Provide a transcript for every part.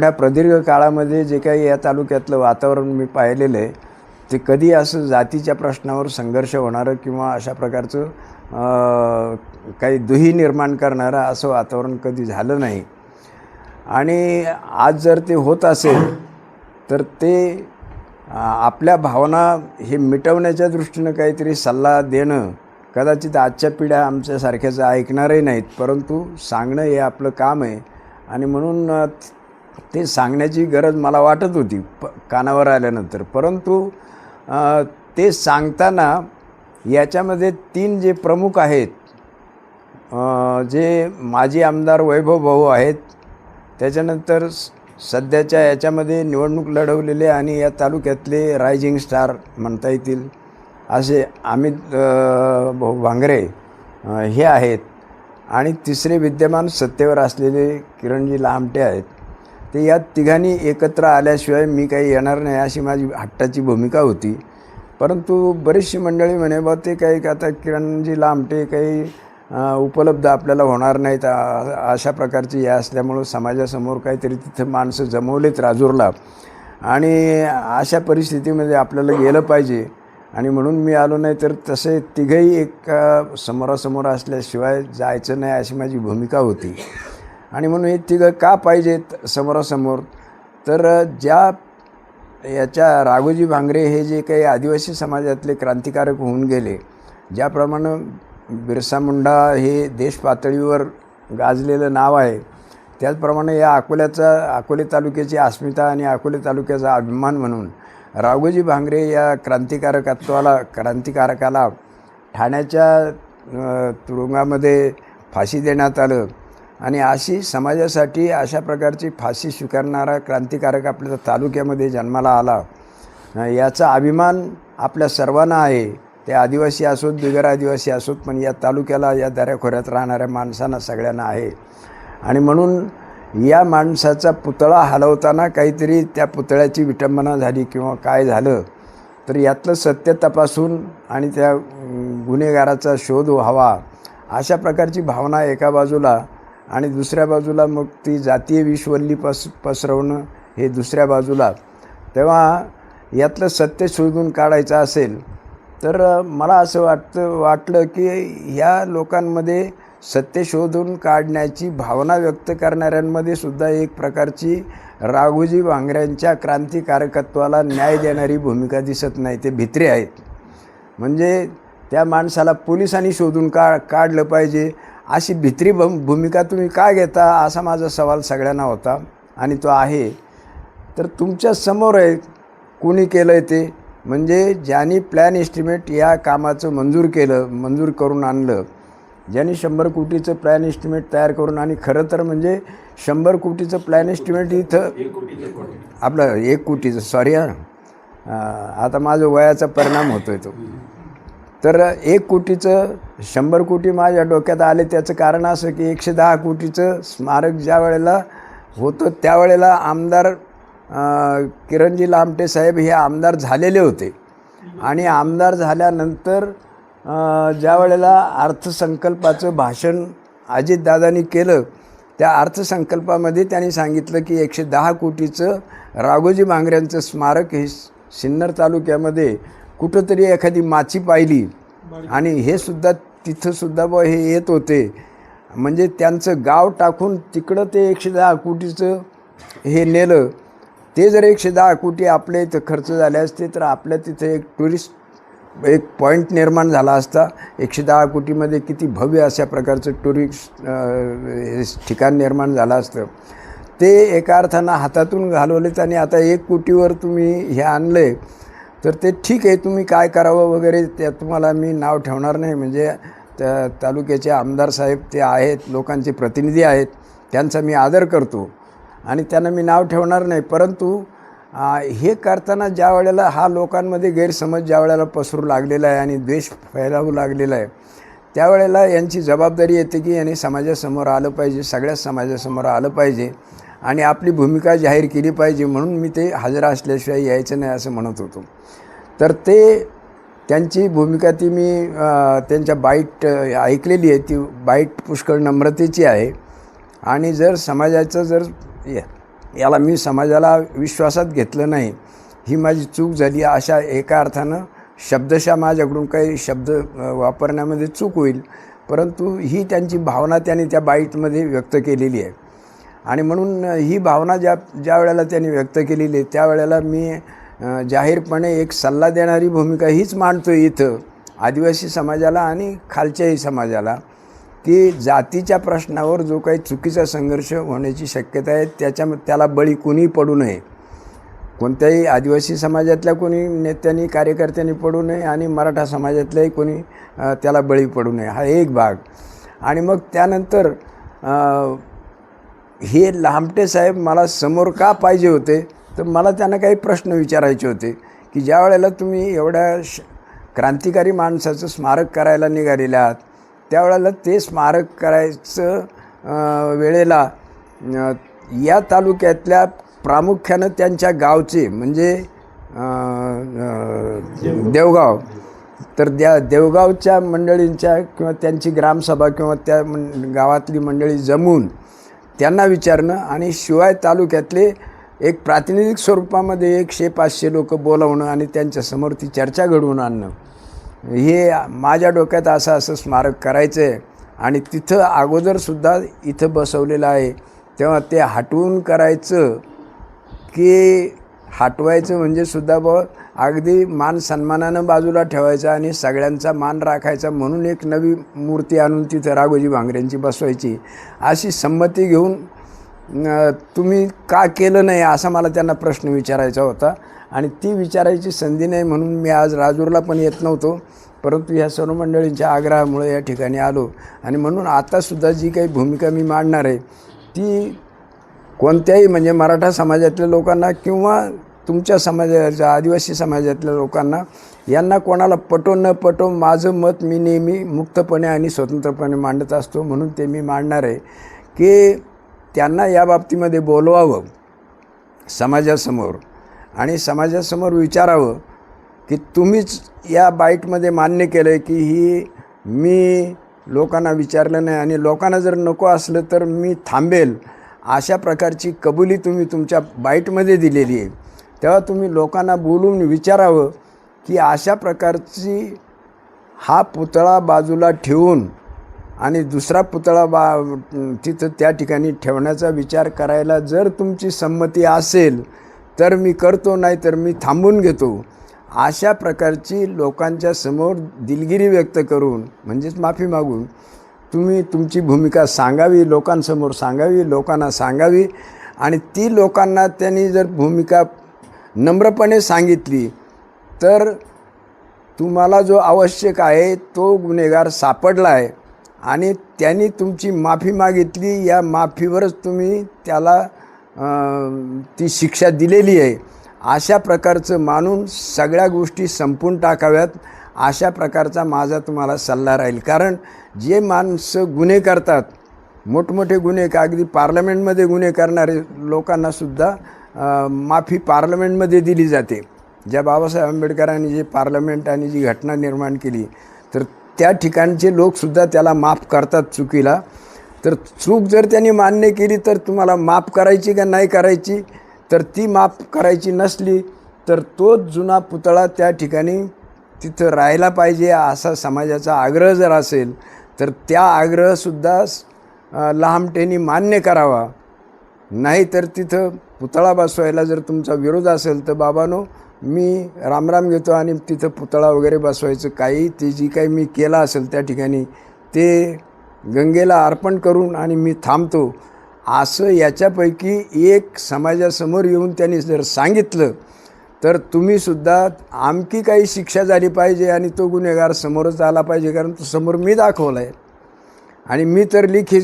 एवढ्या प्रदीर्घ काळामध्ये जे काही या तालुक्यातलं वातावरण मी पाहिलेलं आहे ते कधी असं जातीच्या प्रश्नावर संघर्ष होणारं किंवा अशा प्रकारचं काही दुही निर्माण करणारं असं वातावरण कधी झालं नाही. आणि आज जर ते होत असेल तर ते आपल्या भावना हे मिटवण्याच्या दृष्टीनं काहीतरी सल्ला देणं कदाचित आजच्या पिढ्या आमच्यासारख्याचं ऐकणारही नाहीत परंतु सांगणं हे आपलं काम आहे. आणि म्हणून ते सांगण्याची गरज मला वाटत होती प कानावर आल्यानंतर. परंतु ते सांगताना याच्यामध्ये तीन जे प्रमुख आहेत जे माजी आमदार वैभव भाऊ आहेत त्याच्यानंतर स- सध्याच्या याच्यामध्ये निवडणूक लढवलेले आणि या तालुक्यातले रायझिंग स्टार म्हणता येतील असे अमित भाऊ भांगरे हे आहेत. आणि तिसरे विद्यमान सत्तेवर असलेले किरणजी लामटे आहेत. ते या तिघांनी एकत्र आल्याशिवाय मी काही येणार नाही अशी माझी हट्टाची भूमिका होती. परंतु बरीचशी मंडळी म्हणे बा ते काही आता किरणजी लांबटे काही उपलब्ध आपल्याला होणार नाहीत. अशा प्रकारची या असल्यामुळं समाजासमोर काहीतरी तिथं माणसं जमवलेत राजूरला. आणि अशा परिस्थितीमध्ये आपल्याला गेलं पाहिजे. आणि म्हणून मी आलो नाही तर तसे तिघही एक समोरासमोर असल्याशिवाय जायचं नाही अशी माझी भूमिका होती. आणि म्हणून हे तिघं का पाहिजेत समोरासमोर? तर ज्या याच्या राघोजी भांगरे हे जे काही आदिवासी समाजातले क्रांतिकारक होऊन गेले ज्याप्रमाणे बिरसा मुंडा हे देश पातळीवर गाजलेलं नाव आहे त्याचप्रमाणे या अकोल्याचा अकोले तालुक्याची अस्मिता आणि अकोले तालुक्याचा अभिमान म्हणून राघोजी भांगरे या क्रांतिकारकत्वाला क्रांतिकारकाला ठाण्याच्या तुरुंगामध्ये फाशी देण्यात आलं. आणि अशी समाजासाठी अशा प्रकारची फाशी स्वीकारणारा क्रांतिकारक आपल्या तालुक्यामध्ये जन्माला आला. याचा अभिमान आपल्या सर्वांना आहे. ते आदिवासी असोत बिगर आदिवासी असोत पण या तालुक्याला या दऱ्याखोऱ्यात राहणाऱ्या माणसांना सगळ्यांना आहे. आणि म्हणून या माणसाचा पुतळा हलवताना काहीतरी त्या पुतळ्याची विटंबना झाली किंवा काय झालं तर यातलं सत्य तपासून आणि त्या गुन्हेगाराचा शोध व्हावा अशा प्रकारची भावना एका बाजूला आणि दुसऱ्या बाजूला मग ती जातीय विश्वल्ली पस पसरवणं हे दुसऱ्या बाजूला. तेव्हा यातलं सत्य शोधून काढायचं असेल तर मला असं वाटतं वाटलं की ह्या लोकांमध्ये सत्य शोधून काढण्याची भावना व्यक्त करणाऱ्यांमध्ये सुद्धा एक प्रकारची राघोजी भांगऱ्यांच्या क्रांतिकारकत्वाला न्याय देणारी भूमिका दिसत नाही ते भित्रे आहेत. म्हणजे त्या माणसाला पोलिसांनी शोधून का काढलं पाहिजे अशी भित्री भू भूमिका तुम्ही का घेता असा माझा सवाल सगळ्यांना होता आणि तो आहे तर तुमच्यासमोर आहे कोणी केलं आहे ते? म्हणजे ज्यांनी प्लॅन एस्टिमेट या कामाचं मंजूर केलं मंजूर करून आणलं ज्यांनी शंभर कोटीचं प्लॅन एस्टिमेट तयार करून आणि खरं तर म्हणजे शंभर कोटीचं प्लॅन एस्टिमेट इथं आपलं एक कोटीचं सॉरी हा. आता माझं वयाचा परिणाम होतो आहे तो. तर एक कोटीचं शंभर कोटी माझ्या डोक्यात आले त्याचं कारण असं की एकशे दहा कोटीचं स्मारक ज्या वेळेला होतं त्यावेळेला आमदार किरणजी लामटे साहेब हे आमदार झालेले होते. आणि आमदार झाल्यानंतर ज्या वेळेला अर्थसंकल्पाचं भाषण अजितदादांनी केलं त्या अर्थसंकल्पामध्ये त्यांनी सांगितलं की एकशे दहा कोटीचं राघोजी भांगऱ्यांचं स्मारक हे सिन्नर तालुक्यामध्ये कुठंतरी एखादी माची पाहिली आणि हे सुद्धा तिथंसुद्धा ब हे येत होते. म्हणजे त्यांचं गाव टाकून तिकडं ते एकशे दहा कोटीचं हे नेलं. ते जर एकशे दहा कोटी आपल्या इथं खर्च झाले असते तर आपल्या तिथे एक टुरिस्ट एक पॉईंट निर्माण झाला असता. एकशे दहा कोटीमध्ये किती भव्य अशा प्रकारचं टुरिस्ट ठिकाण निर्माण झालं असतं. ते एका अर्थानं हातातून घालवलेत आणि आता एक कोटीवर तुम्ही हे आणलं आहे तर ते ठीक आहे तुम्ही काय करावं वगैरे त्या तुम्हाला मी नाव ठेवणार नाही. म्हणजे त्या तालुक्याचे आमदार साहेब ते आहेत लोकांचे प्रतिनिधी आहेत त्यांचा मी आदर करतो आणि त्यांना मी नाव ठेवणार नाही. परंतु हे करताना ज्या वेळेला हा लोकांमध्ये गैरसमज ज्या वेळेला पसरू लागलेला आहे आणि द्वेष फैलावू लागलेला आहे त्यावेळेला यांची जबाबदारी येते की यांनी समाजासमोर आलं पाहिजे सगळ्याच समाजासमोर आलं पाहिजे. आणि आपली भूमिका जाहीर केली पाहिजे म्हणून मी ते हजर असल्याशिवाय यायचं नाही असं म्हणत होतो. तर ते त्यांची भूमिका ती मी त्यांच्या बाईट ऐकलेली आहे. ती बाईट पुष्कळ नम्रतेची आहे. आणि जर समाजाचं जर या याला मी समाजाला विश्वासात घेतलं नाही ही माझी चूक झाली अशा एका अर्थानं शब्दशः माझ्याकडून काही शब्द वापरण्यामध्ये चूक होईल. परंतु ही त्यांची भावना त्यांनी त्या बाईटमध्ये व्यक्त केलेली आहे. आणि म्हणून ही भावना ज्या ज्या वेळेला त्यांनी व्यक्त केलेली आहे त्यावेळेला मी जाहीरपणे एक सल्ला देणारी भूमिका हीच मांडतो इथं आदिवासी समाजाला आणि खालच्याही समाजाला की जातीच्या प्रश्नावर जो काही चुकीचा संघर्ष होण्याची शक्यता आहे त्याच्या त्याला बळी कुणी पडू नये. कोणत्याही आदिवासी समाजातल्या कोणी नेत्यांनी कार्यकर्त्यांनी पडू नये आणि मराठा समाजातल्याही कोणी त्याला बळी पडू नये. हा एक भाग. आणि मग त्यानंतर हे लांबटे साहेब मला समोर का पाहिजे होते? तर मला त्यांना काही प्रश्न विचारायचे होते की ज्या वेळेला तुम्ही एवढ्या श क्रांतिकारी माणसाचं स्मारक करायला निघालेले आहात त्यावेळेला ते स्मारक करायचं वेळेला या तालुक्यातल्या प्रामुख्यानं त्यांच्या गावचे म्हणजे देवगाव. तर त्या देवगावच्या मंडळींच्या किंवा त्यांची ग्रामसभा किंवा त्या मं गावातली मंडळी जमून त्यांना विचारणं आणि शिवाय तालुक्यातले एक प्रातिनिधिक स्वरूपामध्ये एकशे पाचशे लोक बोलावणं आणि त्यांच्यासमोर ती चर्चा घडवून आणणं. हे माझ्या डोक्यात असं असं स्मारक करायचं आहे आणि तिथं अगोदरसुद्धा इथं बसवलेलं आहे. तेव्हा ते हटवून करायचं की हटवायचं म्हणजे सुद्धा ब अगदी मान सन्मानानं बाजूला ठेवायचा आणि सगळ्यांचा मान राखायचा म्हणून एक नवी मूर्ती आणून तिथं राघोजी भांगरेंची बसवायची. अशी संमती घेऊन तुम्ही का केलं नाही असा मला त्यांना प्रश्न विचारायचा होता. आणि ती विचारायची संधी नाही म्हणून मी आज राजूरला पण येत नव्हतो. परंतु ह्या सर्व मंडळींच्या आग्रहामुळे या ठिकाणी आलो. आणि म्हणून आतासुद्धा जी काही भूमिका मी मांडणार आहे ती कोणत्याही म्हणजे मराठा समाजातल्या लोकांना किंवा तुमच्या समाजाच्या आदिवासी समाजातल्या लोकांना यांना कोणाला पटो न पटो माझं मत मी नेहमी मुक्तपणे आणि स्वतंत्रपणे मांडत असतो म्हणून ते मी मांडणार आहे. की त्यांना या बाबतीमध्ये बोलवावं समाजासमोर. आणि समाजासमोर विचारावं की तुम्हीच या बाईटमध्ये मान्य केलं आहे की ही मी लोकांना विचारलं नाही आणि लोकांना जर नको असलं तर मी थांबेल. अशा प्रकारची कबुली तुम्ही तुमच्या बाईटमध्ये दिलेली आहे. तेव्हा तुम्ही लोकांना बोलून विचारावं की अशा प्रकारची हा पुतळा बाजूला ठेवून आणि दुसरा पुतळा बा तिथं त्या ठिकाणी ठेवण्याचा विचार करायला जर तुमची संमती असेल तर मी करतो नाही तर मी थांबून घेतो. अशा प्रकारची लोकांच्या समोर दिलगिरी व्यक्त करून म्हणजेच माफी मागून तुम्ही तुमची भूमिका सांगावी लोकांसमोर सांगावी लोकांना सांगावी आणि ती लोकांना त्यांनी जर भूमिका नम्रपणे सांगितली तर तुम्हाला जो आवश्यक आहे तो गुन्हेगार सापडला आहे आणि त्यांनी तुमची माफी मागितली. या माफीवरच तुम्ही त्याला ती शिक्षा दिलेली आहे. अशा प्रकारचं मानून सगळ्या गोष्टी संपून टाकाव्यात. अशा प्रकारचा माझा तुम्हाला सल्ला राहील. कारण जे माणसं गुन्हे करतात मोठमोठे गुन्हे का अगदी पार्लमेंटमध्ये गुन्हे करणारे लोकांनासुद्धा माफी पार्लमेंटमध्ये दिली जाते. ज्या बाबासाहेब आंबेडकरांनी जे पार्लमेंट आणि जी घटना निर्माण केली तर त्या ठिकाणचे लोकसुद्धा त्याला माफ करतात चुकीला. तर चूक जर त्यांनी मान्य केली तर तुम्हाला माफ करायची का नाही करायची? तर ती माफ करायची नसली तर तोच जुना पुतळा त्या ठिकाणी तिथं राहायला पाहिजे असा समाजाचा आग्रह जर असेल तर त्या आग्रहसुद्धा अं, लहामटेनी मान्य करावा. नाही तर तिथं पुतळा बसवायला जर तुमचा विरोध असेल तर बाबानो मी रामराम घेतो आणि तिथं पुतळा वगैरे बसवायचं. काही ते जी काही मी केलं असेल त्या ठिकाणी ते गंगेला अर्पण करून आणि मी थांबतो. असं याच्यापैकी एक समाजासमोर येऊन त्यांनी जर सांगितलं तर तुम्हीसुद्धा आमकी काही शिक्षा झाली पाहिजे आणि तो गुन्हेगार समोरच आला पाहिजे कारण तो समोर मी दाखवला आहे आणि मी तर लिखी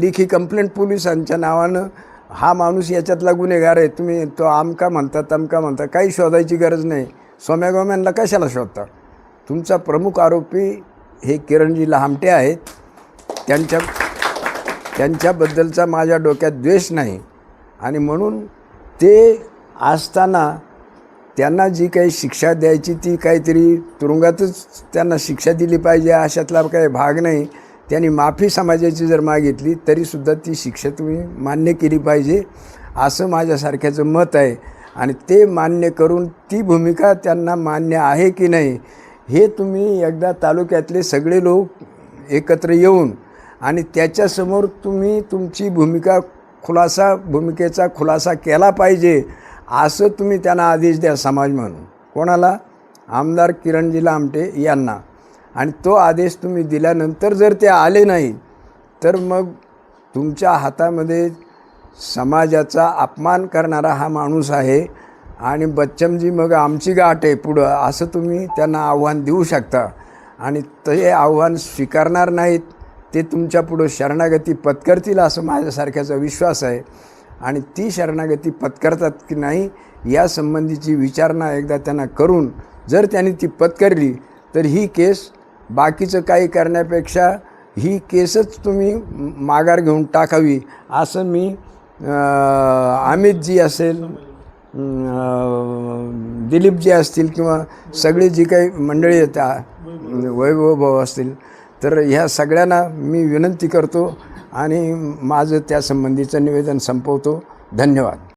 लिखी कंप्लेंट पोलिसांच्या नावानं हा माणूस याच्यातला गुन्हेगार आहे. तुम्ही तो आमका म्हणता तमका म्हणता काही शोधायची गरज नाही. सोम्यागोम्यांना कशाला शोधता? तुमचा प्रमुख आरोपी हे किरणजी लहामटे आहेत. त्यांच्या त्यांच्याबद्दलचा माझ्या डोक्यात द्वेष नाही. आणि म्हणून ते असताना त्यांना जी काही शिक्षा द्यायची ती काहीतरी तुरुंगातच त्यांना शिक्षा दिली पाहिजे अशातला काही भाग नाही. त्यांनी माफी समाजाची जर मागितली तरीसुद्धा ती शिक्षा तुम्ही मान्य केली पाहिजे असं माझ्यासारख्याचं मत आहे. आणि ते मान्य करून ती भूमिका त्यांना मान्य आहे की नाही हे तुम्ही एकदा तालुक्यातले सगळे लोक एकत्र येऊन आणि त्याच्यासमोर तुम्ही तुमची भूमिका खुलासा भूमिकेचा खुलासा केला पाहिजे असं तुम्ही त्यांना आदेश द्या समाज म्हणून. कोणाला? आमदार किरणजीला आमटे यांना. आणि तो आदेश तुम्ही दिल्यानंतर जर ते आले नाही तर मग तुमच्या हातामध्ये समाजाचा अपमान करणारा हा माणूस आहे आणि बच्चमजी मग आमची गाठ आहे पुढं असं तुम्ही त्यांना आव्हान देऊ शकता. आणि ते आव्हान स्वीकारणार नाहीत ते तुमच्या पुढं शरणागती पत्करतील असं माझ्यासारख्याचा विश्वास आहे. आणि ती शरणागती पत्करतात की नाही या संबंधीची विचारणा एकदा त्यांना करून जर त्यांनी ती पत्करली तर ही केस बाकीचं काही करण्यापेक्षा ही केसच तुम्ही माघार घेऊन टाकावी असं मी अमितजी असेल दिलीपजी असतील किंवा सगळी जी काही मंडळी आहेत आ- वैभव भाऊ असतील तर ह्या सगळ्यांना मी विनंती करतो आणि माझं त्या संबंधीचं निवेदन संपवतो. धन्यवाद.